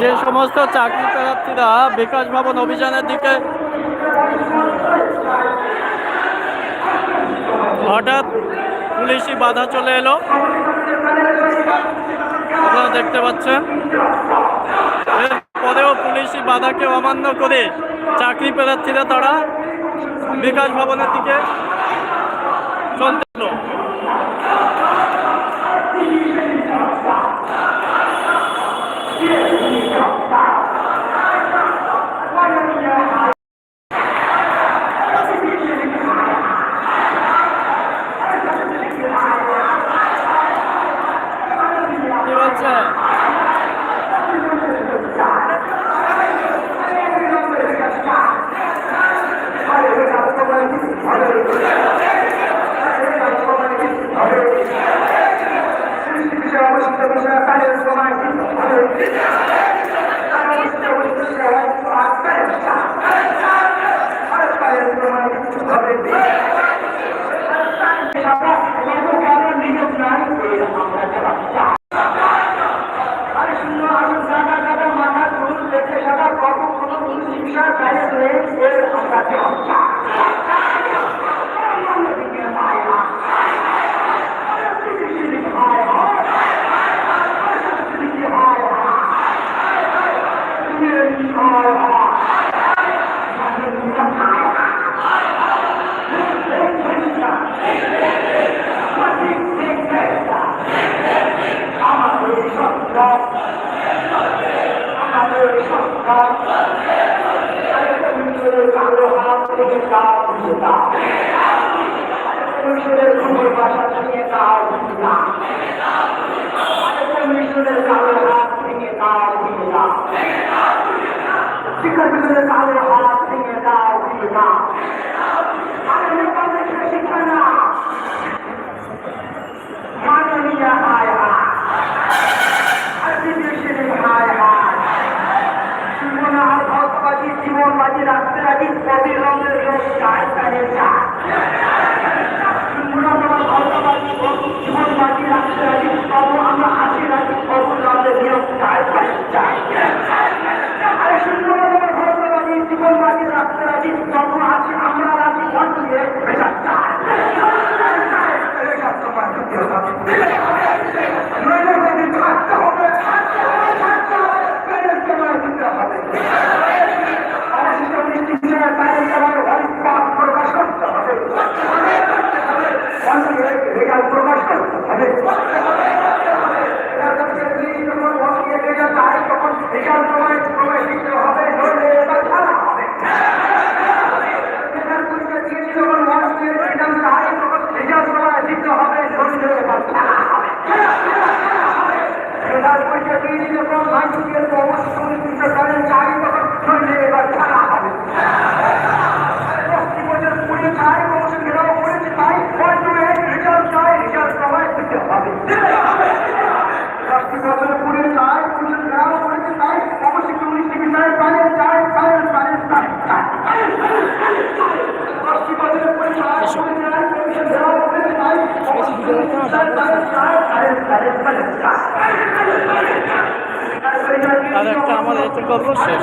যে সমস্ত চাকরি প্রার্থীরা বিকাশ ভবন অভিযানের দিকে হঠাৎ পুলিশি বাধা চলে এলো। আপনারা দেখতে পাচ্ছেন। এরপরেও পুলিশি বাধাকে অমান্য করে চাকরি প্রার্থীরা তারা বিকাশ ভবনের দিকে Tira de mim, বিচার মিশরের খবর ভাষা থেকে তাও না মিশরের কালো হাত থেকে তাও না কালো হাত থেকে তাও না আরে নেপালের শিক্ষা না মাননীয় হায় হায় আর বিদেশের হায় হায় জীবন আর ভক্তবাদী জীবন বাজি রাখতে রাখি কবি রঙের চায় জীবন আমার ভক্তবাদী জীবন বাজি রাখতে রাখি আর একটা আমার এতে গল্প শেষ।